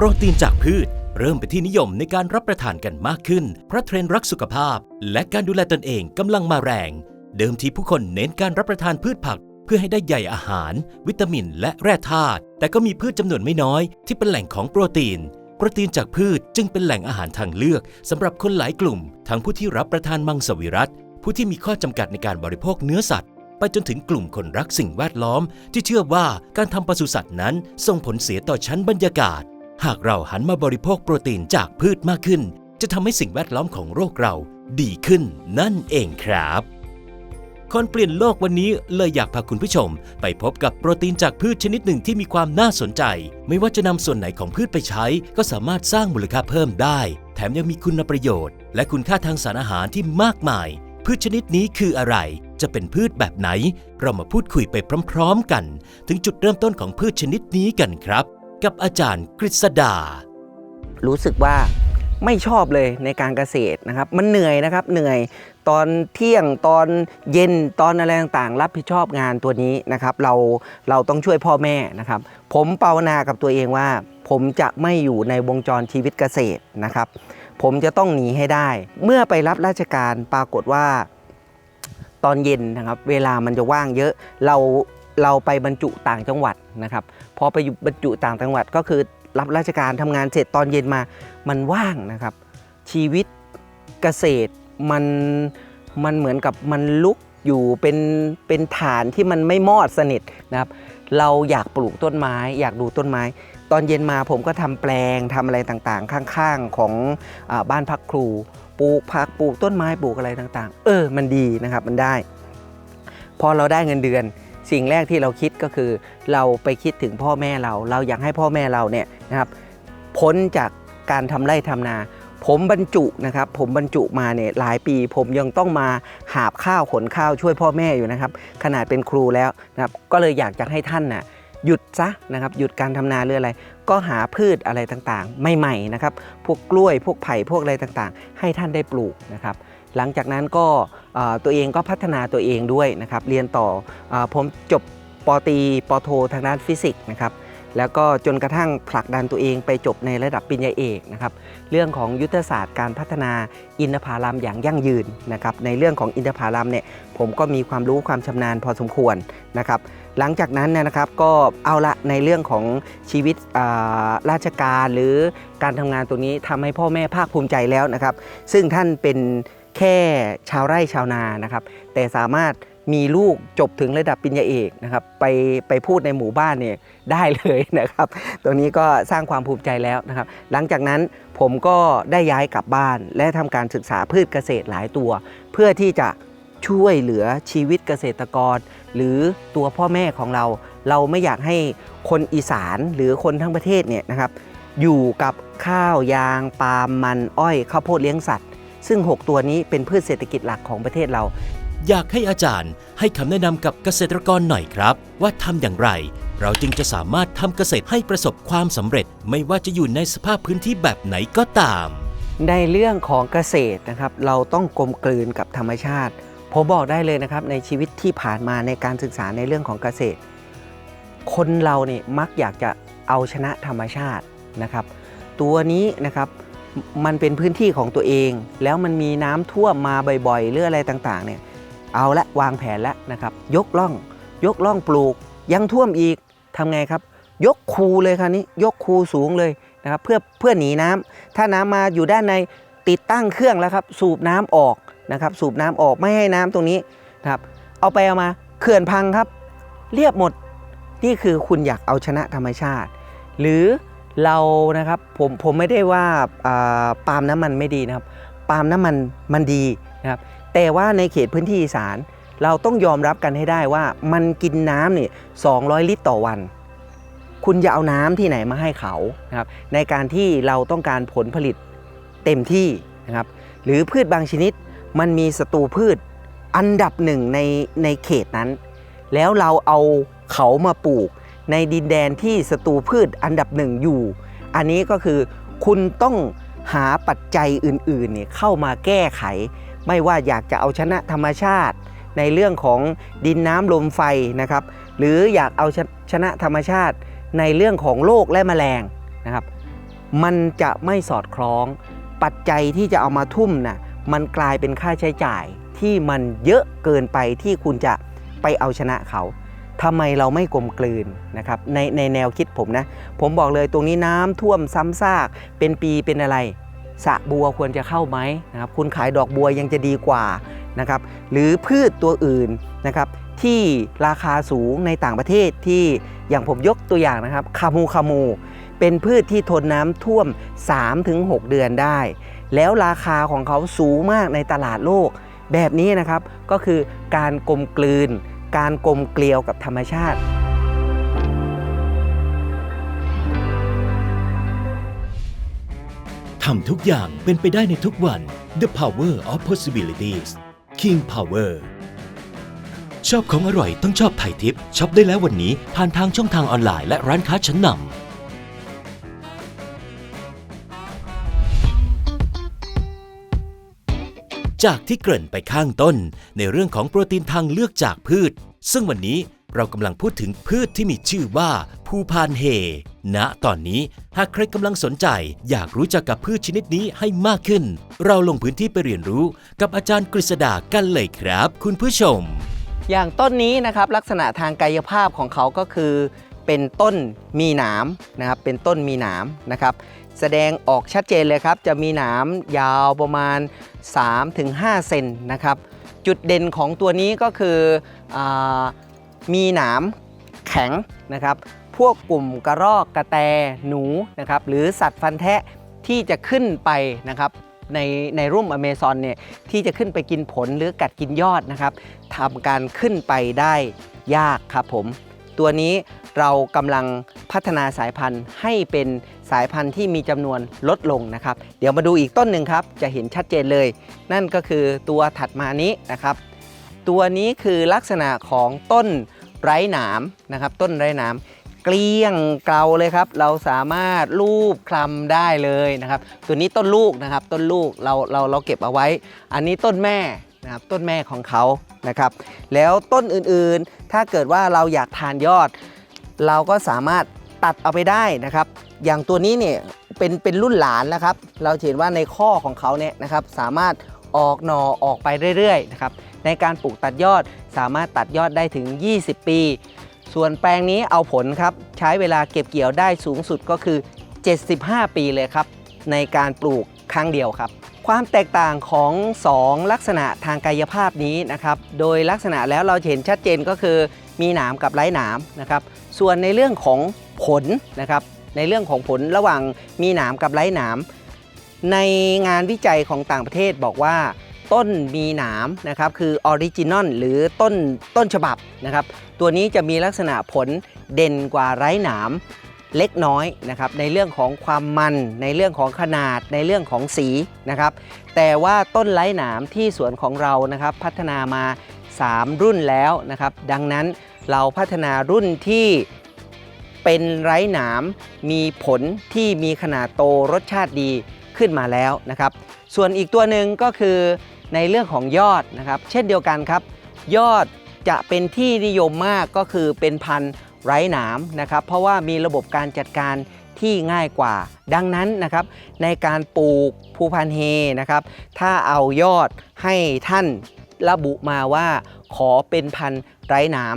โปรตีนจากพืช เริ่มเป็นที่นิยมในการรับประทานกันมากขึ้น เพราะเทรนด์รักสุขภาพ และการดูแลตนเองกำลังมาแรง เดิมทีผู้คนเน้นการรับประทานพืชผัก เพื่อให้ได้ใยอาหาร วิตามิน และแร่ธาตุแต่ก็มีพืชจำนวนไม่น้อย ที่เป็นแหล่งของโปรตีนโปรตีนจากพืชจึงเป็นแหล่งอาหารทางเลือกสำหรับคนหลายกลุ่ม ทั้งผู้ที่รับประทานมังสวิรัตผู้ที่มีข้อจำกัดในการบริโภคเนื้อสัตว์ ไปจนถึงกลุ่มคนรักสิ่งแวดล้อม ที่เชื่อว่าการทำปศุสัตว์นั้นส่งผลเสียต่อชั้นบรรยากาศ หากเราหันมาบริโภคโปรตีนจากพืชมากขึ้น จะทำให้สิ่งแวดล้อมของโลกเราดีขึ้นนั่นเองครับคนเปลี่ยนโลกวันนี้เลยอยากพาคุณผู้ชม ไปพบกับโปรตีนจากพืชชนิดหนึ่งที่มีความน่าสนใจ ไม่ว่าจะนำส่วนไหนของพืชไปใช้ ก็สามารถสร้างมูลค่าเพิ่มได้ แถมยังมีคุณประโยชน์ และคุณค่าทางสารอาหารที่มากมาย พืชชนิดนี้คืออะไร จะเป็นพืชแบบไหน เรามาพูดคุยไปพร้อม ๆ กัน ถึงจุดเริ่มต้นของพืชชนิดนี้กันครับ กับอาจารย์กฤษดา รู้สึกว่าไม่ชอบเลยในการเกษตรนะครับ มันเหนื่อยนะครับเหนื่อยตอนเที่ยงตอนเย็นตอนอะไรต่างๆ รับผิดชอบงานตัวนี้นะครับ เราเราต้องช่วยพ่อแม่นะครับ ผมภาวนากับตัวเองว่า ผมจะไม่อยู่ในวงจรชีวิตเกษตรนะครับ ผมจะต้องหนีให้ได้ เมื่อไปรับราชการปรากฏว่า ตอนเย็นนะครับ เวลามันจะว่างเยอะเราเราไปบรรจุต่างจังหวัดนะครับ พอไปอยู่บรรจุต่างจังหวัดก็คือรับราชการทำงานเสร็จตอนเย็นมามันว่างนะครับ ชีวิตเกษตรมันมันเหมือนกับมันลุกอยู่เป็นเป็นฐานที่มันไม่มอดสนิทนะครับ เราอยากปลูกต้นไม้ อยากดูต้นไม้ ตอนเย็นมาผมก็ทำแปลงทำอะไรต่างๆ ข้างๆของอบ้านพักครูปลูกผักปลูกต้นไม้ปลูกอะไรต่างๆ เออมันดีนะครับมันได้ พอเราได้เงินเดือน สิ่งแรกที่เราคิดก็คือเราไปคิดถึงพ่อแม่เรา เราอยากให้พ่อแม่เราเนี่ยนะครับพ้นจากการทำไร่ทำนา ผมบรรจุนะครับ ผมบรรจุมาเนี่ยหลายปี ผมยังต้องมาหาบข้าวขนข้าวช่วยพ่อแม่อยู่นะครับ ขนาดเป็นครูแล้วนะครับก็เลยอยากจะให้ท่านน่ะหยุดซะนะครับหยุดการทำนาหรืออะไร ก็หาพืชอะไรต่างๆ ใหม่ๆนะครับ พวกกล้วยพวกไผ่พวกอะไรต่างๆ ให้ท่านได้ปลูกนะครับ หลังจากนั้นก็ตัวเองก็พัฒนาตัวเองด้วยนะครับ เรียนต่ออผมจบปตีปโททางด้านฟิสิกส์นะครับ แล้วก็จนกระทั่งผลักดันตัวเองไปจบในระดับปริญญาเอกนะครับ เรื่องของยุทธศาสตร์การพัฒนาอินทผลัมอย่างยั่งยืนนะครับ ในเรื่องของอินทผลัมเนี่ยผมก็มีความรู้ความชำนาญพอสมควรนะครับ หลังจากนั้นนะครับก็เอาละในเรื่องของชีวิตราชการหรือการทำงานตรงนี้ทำให้พ่อแม่ภาคภูมิใจแล้วนะครับ ซึ่งท่านเป็น แค่ชาวไร่ชาวนานะครับ แต่สามารถมีลูกจบถึงระดับปริญญาเอกนะครับ ไปไปพูดในหมู่บ้านเนี่ยได้เลยนะครับ ตรงนี้ก็สร้างความภูมิใจแล้วนะครับ หลังจากนั้นผมก็ได้ย้ายกลับบ้าน และทำการศึกษาพืชเกษตรหลายตัว เพื่อที่จะช่วยเหลือชีวิตเกษตรกร หรือตัวพ่อแม่ของเรา เราไม่อยากให้คนอีสานหรือคนทั้งประเทศเนี่ยนะครับ อยู่กับข้าวยางปาล์มมันอ้อยข้าวโพดเลี้ยงสัตว์ ซึ่ง 6 ตัวนี้เป็นพืชเศรษฐกิจหลักของประเทศเรา อยากให้อาจารย์ให้คำแนะนำกับเกษตรกรหน่อยครับ ว่าทำอย่างไร เราจึงจะสามารถทำเกษตรให้ประสบความสำเร็จ ไม่ว่าจะอยู่ในสภาพพื้นที่แบบไหนก็ตาม ในเรื่องของเกษตรนะครับ เราต้องกลมกลืนกับธรรมชาติ ผมบอกได้เลยนะครับ ในชีวิตที่ผ่านมาในการศึกษาในเรื่องของเกษตร คนเราเนี่ยมักอยากจะเอาชนะธรรมชาตินะครับ ตัวนี้นะครับ มันเป็นพื้นที่ของตัวเอง แล้วมันมีน้ำท่วมมาบ่อยๆหรืออะไรต่างๆเนี่ยเอาละวางแผนแล้วนะครับ ยกล่อง ยกล่องปลูก ยังท่วมอีกทำไงครับ ยกคูเลยคราวนี้ ยกคูสูงเลยนะครับเพื่อเพื่อหนีน้ำถ้าน้ำมาอยู่ด้านในติดตั้งเครื่องแล้วครับ สูบน้ำออกนะครับ สูบน้ำออกไม่ให้น้ำตรงนี้นะครับ เอาไปเอามาเขื่อนพังครับ เรียบหมดนี่คือคุณอยากเอาชนะธรรมชาติ หรือ เรานะครับผมผมไม่ได้ว่าปาล์มน้ำมันไม่ดีนะครับ ปาล์มน้ำมันมันดีนะครับแต่ว่าในเขตพื้นที่อีสานเราต้องยอมรับกันให้ได้ว่ามันกินน้ำเนี่ย200 ลิตรต่อวัน คุณจะเอาน้ำที่ไหนมาให้เขานะครับในการที่เราต้องการผลผลิตเต็มที่นะครับหรือพืชบางชนิดมันมีศัตรูพืชอันดับหนึ่งในในเขตนั้น แล้วเราเอาเขามาปลูก ในดินแดนที่ศัตรูพืชอันดับหนึ่งอยู่ อันนี้ก็คือคุณต้องหาปัจจัยอื่นๆเนี่ยเข้ามาแก้ไข ไม่ว่าอยากจะเอาชนะธรรมชาติ ในเรื่องของดินน้ำลมไฟนะครับ หรืออยากเอาชชนะธรรมชาติในเรื่องของโรคและแมลงนะครับ มันจะไม่สอดคล้อง ปัจจัยที่จะเอามาทุ่มน่ะมันกลายเป็นค่าใช้จ่ายที่มันเยอะเกินไปที่คุณจะไปเอาชนะเขา ทำไมเราไม่กลมกลืนนะครับในในแนวคิดผมนะ ผมบอกเลยตรงนี้น้ำท่วมซ้ำซากเป็นปีเป็นอะไรสะบัวควรจะเข้าไหมนะครับคุณขายดอกบัวยังจะดีกว่านะครับหรือพืชตัวอื่นนะครับที่ราคาสูงในต่างประเทศที่อย่างผมยกตัวอย่างนะครับคามูคามู เป็นพืชที่ทนน้ำท่วม 3-6 เดือนได้ แล้วราคาของเขาสูงมากในตลาดโลก แบบนี้นะครับก็คือการกลมกลืน การกลมเกลียวกับธรรมชาติ ทำทุกอย่างเป็นไปได้ในทุกวัน The Power of Possibilities King Power ชอบของอร่อยต้องชอบไทยทิปช็อปได้แล้ววันนี้ผ่านทางช่องทางออนไลน์และร้านค้าชั้นนำ จากที่เกริ่นไปข้างต้น ในเรื่องของโปรตีนทางเลือกจากพืช ซึ่งวันนี้เรากำลังพูดถึงพืชที่มีชื่อว่าภูพานเฮณตอนนี้หากใครกำลังสนใจ อยากรู้จักกับพืชชนิดนี้ให้มากขึ้น เราลงพื้นที่ไปเรียนรู้กับอาจารย์กฤษดากันเลยครับ คุณผู้ชม อย่างต้นนี้นะครับลักษณะทางกายภาพของเขาก็คือ เป็นต้นมีหนามนะครับเป็นต้นมีหนามนะครับ แสดงออกชัดเจนเลยครับ จะมีหนามยาวประมาณ 3-5 เซนนะครับ จุดเด่นของตัวนี้ก็คืออมีหนามแข็งนะครับ พวกกลุ่มกระรอกกระแตหนูนะครับ หรือสัตว์ฟันแทะที่จะขึ้นไปนะครับในในร่มอเมซอนเนี่ยที่จะขึ้นไปกินผลหรือกัดกินยอดนะครับทำการขึ้นไปได้ยากครับผม ตัวนี้ เรากำลังพัฒนาสายพันธุ์ให้เป็นสายพันธุ์ที่มีจำนวนลดลงนะครับ เดี๋ยวมาดูอีกต้นหนึ่งครับ จะเห็นชัดเจนเลย นั่นก็คือตัวถัดมานี้นะครับ ตัวนี้คือลักษณะของต้นไร้หนามนะครับ ต้นไร้หนามเกลี้ยงเกลาเลยครับ เราสามารถลูบคลำได้เลยนะครับ ตัวนี้ต้นลูกนะครับ ต้นลูกเราเราเราเก็บเอาไว้ อันนี้ต้นแม่นะครับต้นแม่ของเขานะครับ แล้วต้นอื่นๆ ถ้าเกิดว่าเราอยากทานยอด เราก็สามารถตัดเอาไปได้นะครับ อย่างตัวนี้เนี่ยเป็นเป็นรุ่นหลานนะครับ เราเห็นว่าในข้อของเขาเนี่ยนะครับ สามารถออกหนอออกไปเรื่อยๆนะครับในการปลูกตัดยอดสามารถตัดยอดได้ถึง 20 ปี ส่วนแปลงนี้เอาผลครับ ใช้เวลาเก็บเกี่ยวได้สูงสุดก็คือ 75 ปีเลยครับ ในการปลูกครั้งเดียวครับ ความแตกต่างของ 2 ลักษณะทางกายภาพนี้นะครับ โดยลักษณะแล้วเราเห็นชัดเจนก็คือมีหนามกับไร้หนามนะครับ ส่วนในเรื่องของผลนะครับ ในเรื่องของผลระหว่างมีหนามกับไร้หนาม ในงานวิจัยของต่างประเทศบอกว่า ต้นมีหนามนะครับคือออริจินอลหรือต้นต้นฉบับนะครับ ตัวนี้จะมีลักษณะผลเด่นกว่าไร้หนาม เล็กน้อยนะครับในเรื่องของความมัน ในเรื่องของขนาด ในเรื่องของสีนะครับ แต่ว่าต้นไร้หนามที่สวนของเรานะครับพัฒนามา 3 รุ่นแล้วนะครับ ดังนั้นเราพัฒนารุ่นที่เป็นไร้หนาม มีผลที่มีขนาดโตรสชาติดีขึ้นมาแล้วนะครับ ส่วนอีกตัวหนึ่งก็คือในเรื่องของยอดนะครับ เช่นเดียวกันครับ ยอดจะเป็นที่นิยมมากก็คือเป็นพันธุ์ ไร้หนามนะครับ เพราะว่ามีระบบการจัดการที่ง่ายกว่า ดังนั้นนะครับ ในการปลูกภูพันเฮนะครับ ถ้าเอายอดให้ท่านระบุมาว่า ขอเป็นพันธุ์ไร้หนาม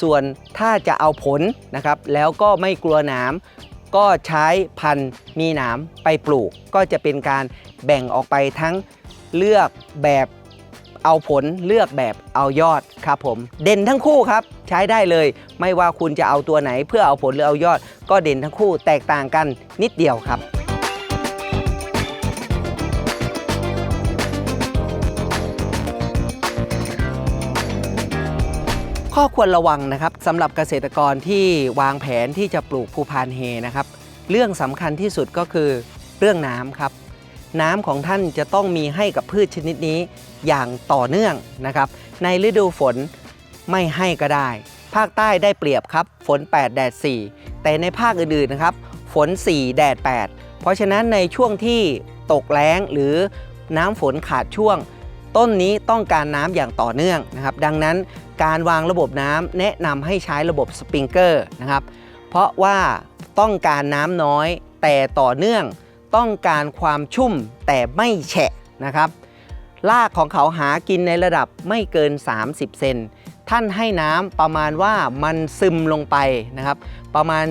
ส่วนถ้าจะเอาผลนะครับ แล้วก็ไม่กลัวหนามก็ใช้พันธุ์มีหนามไปปลูก ก็จะเป็นการแบ่งออกไปทั้งเลือกแบบ เอาผลเลือกแบบเอายอดครับผม เด่นทั้งคู่ครับ ใช้ได้เลย ไม่ว่าคุณจะเอาตัวไหนเพื่อเอาผลหรือเอายอด ก็เด่นทั้งคู่แตกต่างกันนิดเดียวครับข้อควรระวังนะครับสำหรับเกษตรกรที่วางแผนที่จะปลูกภูพานเฮนะครับ เรื่องสำคัญที่สุดก็คือเรื่องน้ำครับ น้ำของท่านจะต้องมีให้กับพืชชนิดนี้อย่างต่อเนื่องนะครับ ในฤดูฝนไม่ให้ก็ได้ ภาคใต้ได้เปรียบครับ ฝน 8 แดด 4 แต่ในภาคอื่นๆนะครับ ฝน 4 แดด 8 เพราะฉะนั้นในช่วงที่ตกแล้งหรือน้ำฝนขาดช่วง ต้นนี้ต้องการน้ำอย่างต่อเนื่องนะครับ ดังนั้นการวางระบบน้ำแนะนำให้ใช้ระบบสปริงเกอร์นะครับ เพราะว่าต้องการน้ำน้อยแต่ต่อเนื่อง ต้องการความชุ่มแต่ไม่แฉะนะครับรากของเขาหากินในระดับไม่เกิน 30 เซนท่านให้น้ำประมาณว่ามันซึมลงไปนะครับ ประมาณ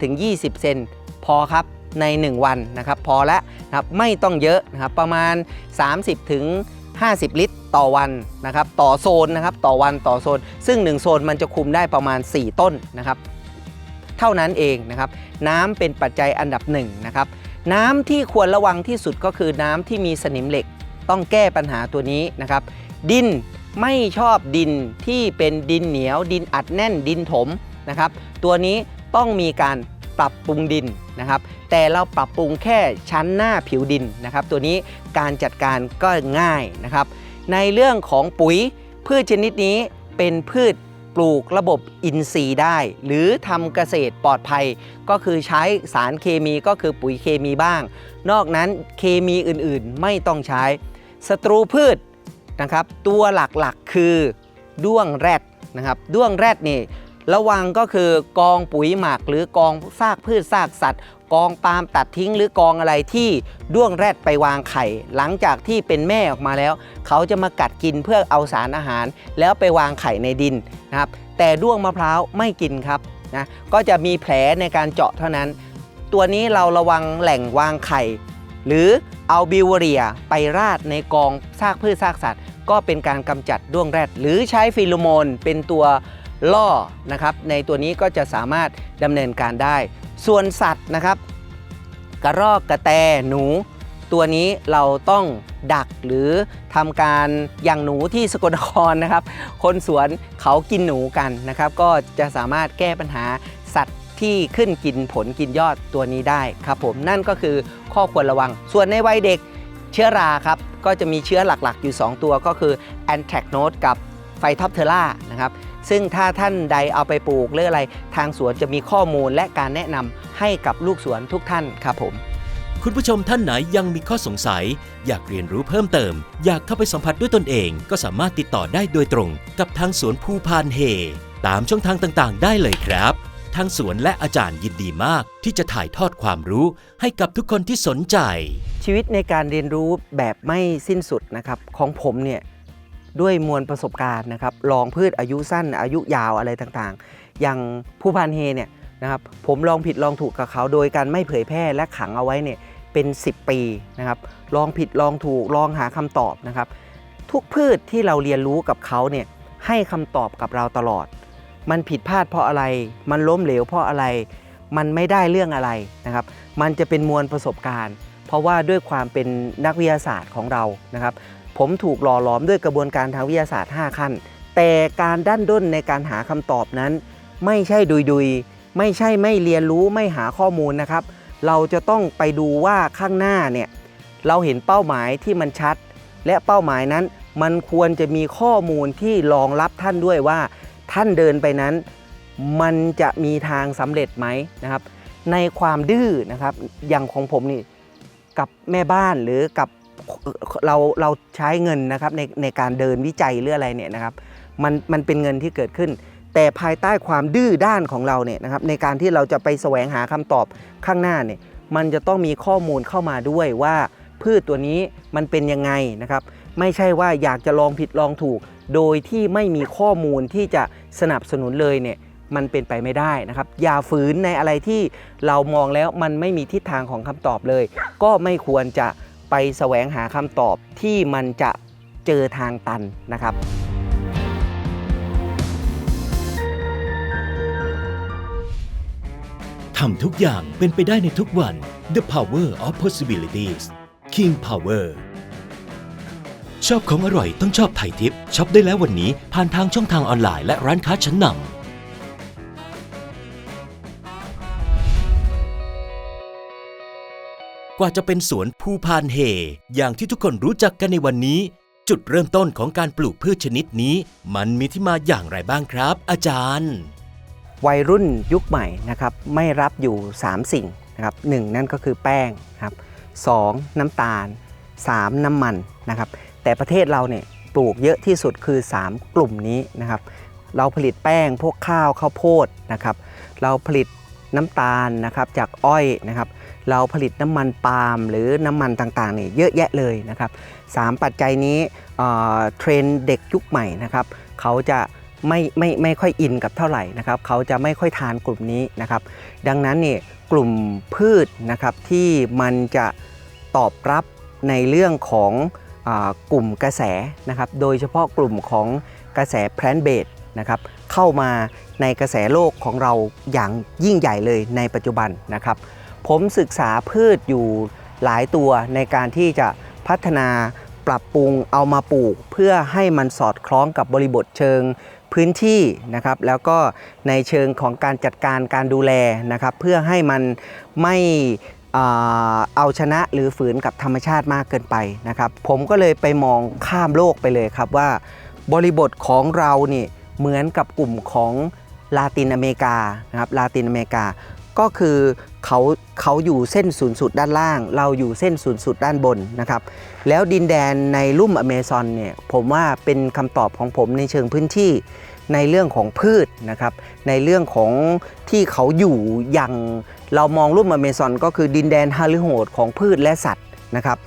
15-20 เซนพอครับใน 1 วันนะครับ พอแล้วนะครับไม่ต้องเยอะนะครับประมาณ 30-50ลิตรต่อวันนะครับ ต่อโซนนะครับต่อวันต่อโซน ซึ่ง 1 โซนมันจะคุมได้ประมาณ 4 ต้นนะครับ เท่านั้นเองนะครับ น้ำเป็นปัจจัยอันดับหนึ่งนะครับ น้ำที่ควรระวังที่สุดก็คือน้ำที่มีสนิมเหล็ก ต้องแก้ปัญหาตัวนี้นะครับ ดินไม่ชอบดินที่เป็นดินเหนียว ดินอัดแน่นดินถมนะครับ ตัวนี้ต้องมีการปรับปรุงดินนะครับ แต่เราปรับปรุงแค่ชั้นหน้าผิวดินนะครับ ตัวนี้การจัดการก็ง่ายนะครับ ในเรื่องของปุ๋ยพืชชนิดนี้เป็นพืช ปลูกระบบอินทรีย์ได้ หรือทำเกษตรปลอดภัย ก็คือใช้สารเคมีก็คือปุ๋ยเคมีบ้าง นอกนั้นเคมีอื่นๆไม่ต้องใช้ศัตรูพืชนะครับ ตัวหลักๆคือด้วงแรดนะครับด้วงแรดนี่ ระวังก็คือกองปุ๋ยหมักหรือกองซากพืชซากสัตว์ กองปาล์มตัดทิ้งหรือกองอะไรที่ด้วงแรดไปวางไข่ หลังจากที่เป็นแม่ออกมาแล้ว เขาจะมากัดกินเพื่อเอาสารอาหาร แล้วไปวางไข่ในดินนะครับแต่ด้วงมะพร้าวไม่กินครับนะก็จะมีแผลในการเจาะเท่านั้น ตัวนี้เราระวังแหล่งวางไข่ หรือเอาบิวเรียไปราดในกองซากพืชซากสัตว์ ก็เป็นการกำจัดด้วงแรด หรือใช้ฟีโรโมนเป็นตัว ล่อนะครับในตัวนี้ก็จะสามารถดำเนินการได้ ส่วนสัตว์นะครับ กระรอกกระแตหนู ตัวนี้เราต้องดักหรือทำการอย่างหนูที่สกลนครนะครับ คนสวนเขากินหนูกันนะครับ ก็จะสามารถแก้ปัญหาสัตว์ที่ขึ้นกินผลกินยอดตัวนี้ได้ครับผมนั่นก็คือข้อควรระวัง ส่วนในวัยเด็กเชื้อราครับ ก็จะมีเชื้อหลักๆ อยู่ 2 ตัวก็คือ a n t r a c n o s กับไฟท็อปเทอร่านะครับ ซึ่งถ้าท่านใดเอาไปปลูกหรืออะไร ทางสวนจะมีข้อมูลและการแนะนำให้กับลูกสวนทุกท่านครับผม คุณผู้ชมท่านไหนยังมีข้อสงสัย อยากเรียนรู้เพิ่มเติม อยากเข้าไปสัมผัสด้วยตนเอง ก็สามารถติดต่อได้โดยตรงกับทางสวนภูพานเฮ ตามช่องทางต่างๆ ได้เลยครับ ทางสวนและอาจารย์ยินดีมาก ที่จะถ่ายทอดความรู้ให้กับทุกคนที่สนใจ ชีวิตในการเรียนรู้แบบไม่สิ้นสุดนะครับ ของผมเนี่ย ด้วยมวลประสบการณ์นะครับลองพืชอายุสั้นอายุยาวอะไรต่างๆ อย่างผู้พันเฮเนี่ยนะครับผมลองผิดลองถูกกับเขาโดยการไม่เผยแพร่และขังเอาไว้เนี่ยเป็น 10 ปีนะครับลองผิดลองถูกลองหาคำตอบนะครับ ทุกพืชที่เราเรียนรู้กับเขาเนี่ยให้คำตอบกับเราตลอด มันผิดพลาดเพราะอะไร มันล้มเหลวเพราะอะไร มันไม่ได้เรื่องอะไรนะครับ มันจะเป็นมวลประสบการณ์ เพราะว่าด้วยความเป็นนักวิทยาศาสตร์ของเรานะครับ ผมถูกหล่อหลอมด้วยกระบวนการทางวิทยาศาสตร์ 5 ขั้น แต่การด้านด้นในการหาคำตอบนั้น ไม่ใช่ดุยดุยไม่ใช่ไม่เรียนรู้ไม่หาข้อมูลนะครับ เราจะต้องไปดูว่าข้างหน้าเนี่ยเราเห็นเป้าหมายที่มันชัด และเป้าหมายนั้น มันควรจะมีข้อมูลที่รองรับท่านด้วยว่า ท่านเดินไปนั้น มันจะมีทางสำเร็จไหมนะครับ ในความดื้อนะครับอย่างของผมนี่กับแม่บ้านหรือกับ เราเราใช้เงินนะครับในในการเดินวิจัยหรืออะไรเนี่ยนะครับมันมันเป็นเงินที่เกิดขึ้น แต่ภายใต้ความดื้อด้านของเราเนี่ยนะครับในการที่เราจะไปแสวงหาคำตอบข้างหน้าเนี่ยมันจะต้องมีข้อมูลเข้ามาด้วยว่าพืชตัวนี้มันเป็นยังไงนะครับ ไม่ใช่ว่าอยากจะลองผิดลองถูก โดยที่ไม่มีข้อมูลที่จะสนับสนุนเลยเนี่ยมันเป็นไปไม่ได้นะครับ อย่าฝืนในอะไรที่เรามองแล้วมันไม่มีทิศทางของคำตอบเลย ก็ไม่ควรจะ ไปแสวงหาคำตอบที่มันจะเจอทางตันนะครับทำทุกอย่างเป็นไปได้ในทุกวัน The Power of Possibilities King Power ชอบของอร่อยต้องชอบไทยทิปช็อปได้แล้ววันนี้ผ่านทางช่องทางออนไลน์และร้านค้าชั้นนำ กว่าจะเป็นสวนภูพานเฮอย่างที่ทุกคนรู้จักกันในวันนี้ จุดเริ่มต้นของการปลูกพืชชนิดนี้ มันมีที่มาอย่างไรบ้างครับ อาจารย์ วัยรุ่นยุคใหม่นะครับไม่รับอยู่ 3 สิ่งนะครับหนึ่งนั่นก็คือแป้งครับสองน้ำตาล 3 น้ำมันนะครับแต่ประเทศเราเนี่ยปลูกเยอะที่สุดคือ 3 กลุ่มนี้นะครับเราผลิตแป้งพวกข้าวข้าวโพดนะครับเราผลิต น้ำตาลนะครับจากอ้อยนะครับ เราผลิตน้ำมันปาล์มหรือน้ำมันต่างๆนี่เยอะแยะเลยนะครับสามปัจจัยนี้เทรนเด็กยุคใหม่นะครับเขาจะไม่ไม่ไม่ค่อยอินกับเท่าไหร่นะครับเขาจะไม่ค่อยทานกลุ่มนี้นะครับ ดังนั้นเนี่ยกลุ่มพืชนะครับที่มันจะตอบรับในเรื่องของอกลุ่มกระแสนะครับ โดยเฉพาะกลุ่มของกระแสแพลนเบดนะครับเข้ามา ในกระแสโลกของเราอย่างยิ่งใหญ่เลยในปัจจุบันนะครับ ผมศึกษาพืชอยู่หลายตัวในการที่จะพัฒนาปรับปรุงเอามาปลูก เพื่อให้มันสอดคล้องกับบริบทเชิงพื้นที่นะครับ แล้วก็ในเชิงของการจัดการการดูแลนะครับ เพื่อให้มันไม่เอาชนะหรือฝืนกับธรรมชาติมากเกินไปนะครับ ผมก็เลยไปมองข้ามโลกไปเลยครับว่า บริบทของเรานี่เหมือนกับกลุ่มของ ลาตินอเมริกานะครับลาตินอเมริกาก็คือเขาเขาอยู่เส้นศูนย์สูตรด้านล่าง เราอยู่เส้นศูนย์สูตรด้านบนนะครับ แล้วดินแดนในลุ่มอเมซอนเนี่ยผมว่าเป็นคำตอบของผมในเชิงพื้นที่ในเรื่องของพืชนะครับ ในเรื่องของที่เขาอยู่อย่างเรามองลุ่มอเมซอนก็คือดินแดนฮาลิโหดของพืชและสัตว์นะครับ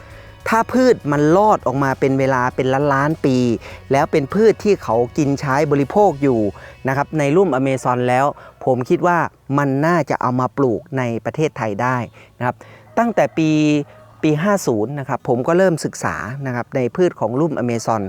ถ้าพืชมันรอดออกมาเป็นเวลาเป็นล้านล้านปี แล้วเป็นพืชที่เขากินใช้บริโภคอยู่นะครับในลุ่มอเมซอนแล้ว ผมคิดว่ามันน่าจะเอามาปลูกในประเทศไทยได้นะครับตั้งแต่ปีปี 50 นะครับ ผมก็เริ่มศึกษานะครับในพืชของลุ่มอเมซอน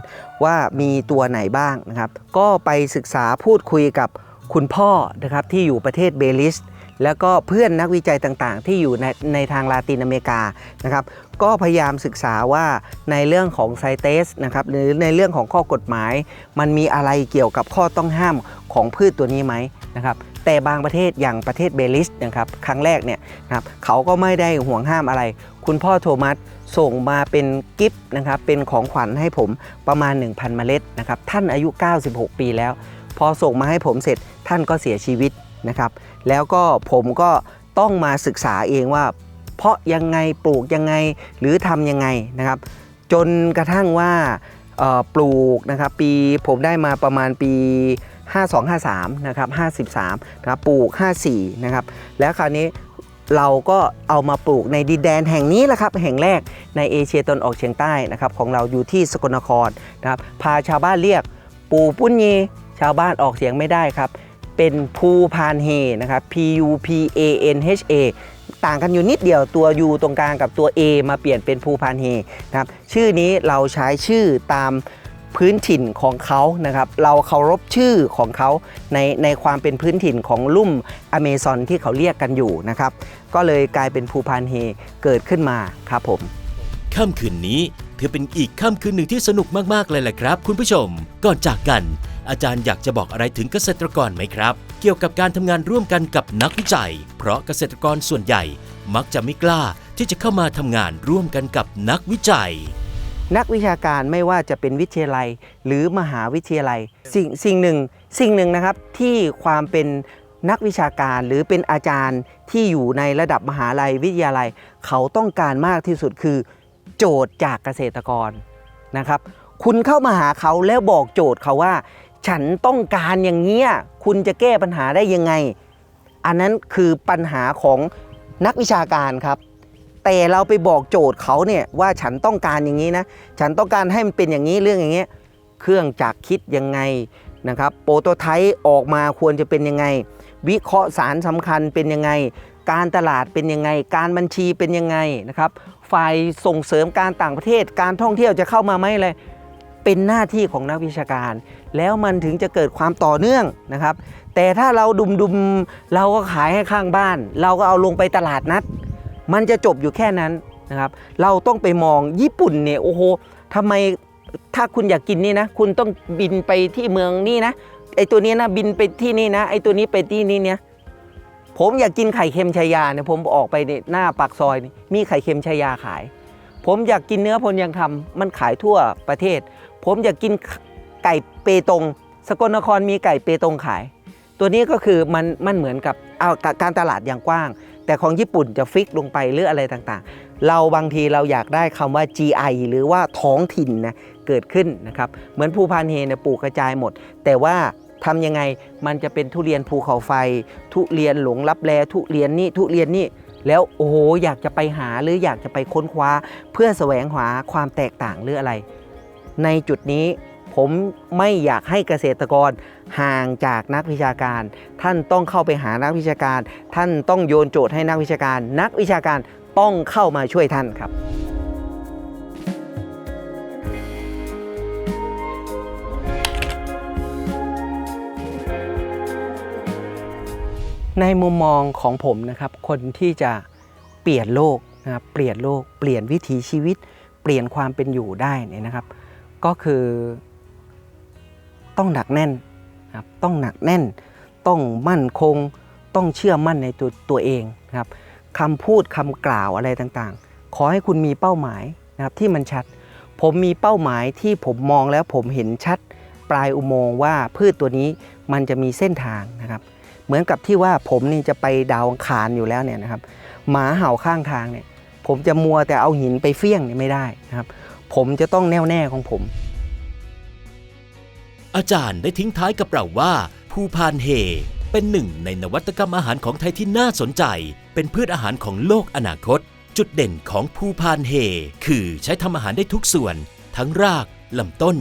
ว่ามีตัวไหนบ้างนะครับ ก็ไปศึกษาพูดคุยกับคุณพ่อนะครับที่อยู่ประเทศเบลิส แล้วก็เพื่อนนักวิจัยต่างๆ ที่อยู่ในในทางลาตินอเมริกานะครับ ก็พยายามศึกษาว่าในเรื่องของไซเตสนะครับหรือในเรื่องของข้อกฎหมาย มันมีอะไรเกี่ยวกับข้อต้องห้ามของพืชตัวนี้ไหมนะครับแต่บางประเทศอย่างประเทศเบลิสนะครับครั้งแรกเนี่ยนะครับเขาก็ไม่ได้ห่วงห้ามอะไร คุณพ่อโทมัสส่งมาเป็นกิฟต์นะครับเป็นของขวัญให้ผมประมาณ 1,000 เมล็ดนะครับท่านอายุ 96 ปีแล้ว พอส่งมาให้ผมเสร็จท่านก็เสียชีวิตนะครับแล้วก็ผมก็ต้องมาศึกษาเองว่า เพาะยังไงปลูกยังไงหรือทำยังไงนะครับ จนกระทั่งว่าปลูกนะครับปีผมได้มาประมาณปี 5253นะครับ53นะครับปลูก 54นะครับแล้วคราวนี้เราก็เอามาปลูกในดินแดนแห่งนี้แหละครับ แห่งแรกในเอเชียตะวันออกเฉียงใต้นะครับของเราอยู่ที่สกลนครนะครับพาชาวบ้านเรียกปูปุ้นยีชาวบ้านออกเสียงไม่ได้ครับ เป็นภูพานเฮนะครับ P U P A N H A ต่างกันอยู่นิดเดียวตัว U ตรงกลางกับตัว A มาเปลี่ยนเป็นภูพานเฮนะครับชื่อนี้เราใช้ชื่อตามพื้นถิ่นของเขานะครับเราเคารพชื่อของเขาในในความเป็นพื้นถิ่นของลุ่มอเมซอนที่เขาเรียกกันอยู่นะครับก็เลยกลายเป็นภูพานเฮเกิดขึ้นมาครับผมค่ำคืนนี้ ถือเป็นอีกค่ำคืนหนึ่งที่สนุกมากๆเลยแหละครับ คุณผู้ชม ก่อนจากกัน อาจารย์อยากจะบอกอะไรถึงเกษตรกรไหมครับ เกี่ยวกับการทำงานร่วมกันกับนักวิจัย เพราะเกษตรกรส่วนใหญ่ มักจะไม่กล้าที่จะเข้ามาทำงานร่วมกันกับนักวิจัย นักวิชาการไม่ว่าจะเป็นวิทยาลัยหรือมหาวิทยาลัย สิ่งสิ่งหนึ่ง สิ่งหนึ่งนะครับที่ความเป็นนักวิชาการหรือเป็นอาจารย์ที่อยู่ในระดับมหาลัยวิทยาลัย เขาต้องการมากที่สุดคือ โจทย์จากเกษตรกรนะครับ คุณเข้ามาหาเขาแล้วบอกโจทย์เขาว่า ฉันต้องการอย่างเงี้ยคุณจะแก้ปัญหาได้ยังไง อันนั้นคือปัญหาของนักวิชาการครับ แต่เราไปบอกโจทย์เขาเนี่ยว่าฉันต้องการอย่างนี้นะ ฉันต้องการให้มันเป็นอย่างนี้เรื่องอย่างเงี้ยเครื่องจักรคิดยังไงนะครับโปรโตไทป์ออกมาควรจะเป็นยังไง วิเคราะห์สารสำคัญเป็นยังไง การตลาดเป็นยังไง การบัญชีเป็นยังไงนะครับ ฝ่ายส่งเสริมการต่างประเทศ การท่องเที่ยวจะเข้ามาไหมอะไรเป็นหน้าที่ของนักวิชาการ แล้วมันถึงจะเกิดความต่อเนื่องนะครับ แต่ถ้าเราดุมดุมๆเราก็ขายให้ข้างบ้าน เราก็เอาลงไปตลาดนัด มันจะจบอยู่แค่นั้นนะครับ เราต้องไปมองญี่ปุ่นเนี่ยโอ้โหทำไมถ้าคุณอยากกินนี่นะ คุณต้องบินไปที่เมืองนี่นะไอตัวนี้นะบินไปที่นี่นะไอตัวนี้ไปที่นี่เนี่ย ผมอยากกินไข่เค็มชายาเนี่ยผมออกไปเนี่ยหน้าปากซอยนี่มีไข่เค็มชายาขาย ผมอยากกินเนื้อพลยังคำมันขายทั่วประเทศ ผมอยากกินไก่เปตง สกลนครมีไก่เปตงขาย ตัวนี้ก็คือมันมันเหมือนกับเอาการตลาดอย่างกว้าง แต่ของญี่ปุ่นจะฟิกลงไปหรืออะไรต่างๆ เราบางทีเราอยากได้คำว่า GI หรือว่าท้องถิ่นนะเกิดขึ้นนะครับ เหมือนภูพานเฮเนี่ยปลูกกระจายหมด แต่ว่า ทำยังไงมันจะเป็นทุเรียนภูเขาไฟ ทุเรียนหลงลับแลทุเรียนนี่ทุเรียนนี่แล้วโอ้โหอยากจะไปหาหรืออยากจะไปค้นคว้า เพื่อแสวงหาความแตกต่างหรืออะไร ในจุดนี้ผมไม่อยากให้เกษตรกรห่างจากนักวิชาการ ท่านต้องเข้าไปหานักวิชาการ ท่านต้องโยนโจทย์ให้นักวิชาการ นักวิชาการต้องเข้ามาช่วยท่านครับ ในมุมมองของผมนะครับ คนที่จะเปลี่ยนโลกนะครับเปลี่ยนโลก เปลี่ยนวิถีชีวิต เปลี่ยนความเป็นอยู่ได้เนี่ยนะครับ ก็คือต้องหนักแน่นนะครับต้องหนักแน่น ต้องมั่นคง ต้องเชื่อมั่นในตัวตัวเองนะครับคำพูดคำกล่าวอะไรต่างๆ ขอให้คุณมีเป้าหมายนะครับที่มันชัด ผมมีเป้าหมายที่ผมมองแล้วผมเห็นชัด ปลายอุโมงค์ว่าพืชตัวนี้มันจะมีเส้นทางนะครับ เหมือนกับที่ว่าผมนี่จะไปดาวอังคารอยู่แล้วเนี่ยนะครับหมาเห่าข้างทางเนี่ย ผมจะมัวแต่เอาหินไปเฟี้ยงเนี่ยไม่ได้นะครับ ผมจะต้องแน่วแน่ของผม อาจารย์ได้ทิ้งท้ายกับเราว่า ภูพานเฮเป็นหนึ่งในนวัตกรรมอาหารของไทยที่น่าสนใจ เป็นพืชอาหารของโลกอนาคต จุดเด่นของภูพานเฮคือใช้ทำอาหารได้ทุกส่วน ทั้งรากลำต้น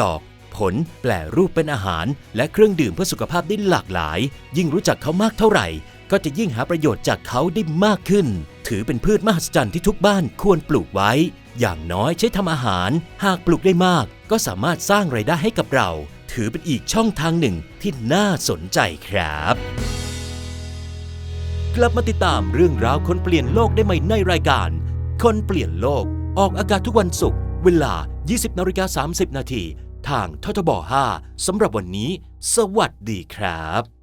ดอก ผล แปลรูปเป็นอาหาร และเครื่องดื่มเพื่อสุขภาพได้หลากหลาย ยิ่งรู้จักเขามากเท่าไหร่ ก็จะยิ่งหาประโยชน์จากเขาได้มากขึ้น ถือเป็นพืชมหัศจรรย์ที่ทุกบ้านควรปลูกไว้ อย่างน้อยใช้ทำอาหาร หากปลูกได้มาก ก็สามารถสร้างไรายได้ให้กับเรา ถือเป็นอีกช่องทางหนึ่งที่น่าสนใจครับกลับมาติดตามเรื่องราวคนเปลี่ยนโลกได้ใหม่ในรายการ คนเปลี่ยนโลก ออกอากาศทุกวันศุกร์เวลา 20นาฬิกา30 นาที ทางททบ 5สำหรับวันนี้ สวัสดีครับ